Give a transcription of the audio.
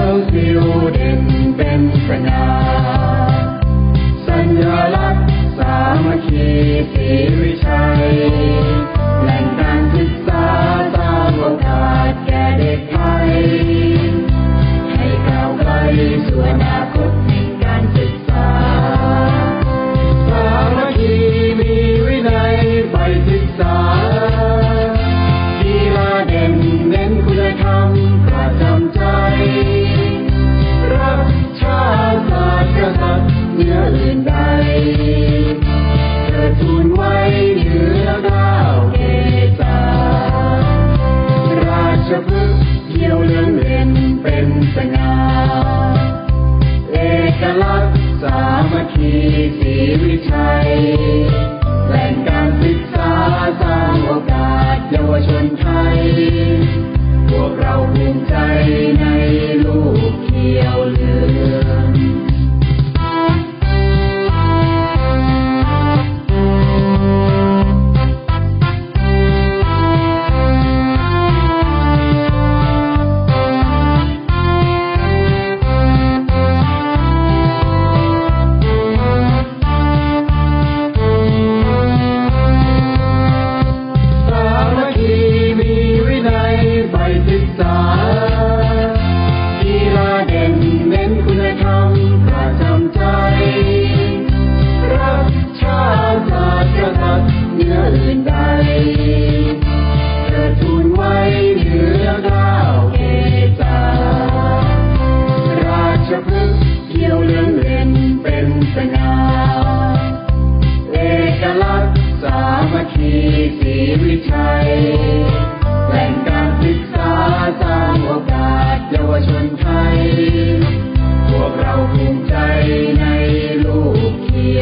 องผิวเด่นเป็นสง่สัญลักษณ์สามคีวิชัแหล่งการศึกษาสร้างโอกาสแก่เด็กไทยให้ก้าวไกสู่อนาคตแห่งการศึกษา สามคีมีวินัยศึกษา ยวเลื่องเล่นเป็นสง่าเอกลักษณ์สามัคคีสีวิชัยแหล่งกา ษา กีฬาเด่นเน้นคุณธรรมประจำใจ รักชาติศาสตร์กษัตริย์เหนืออื่นใดเกิดทูลไว้เหนือดาวเกตาราชพฤ พวกเราภูมิใจในลูกเทีย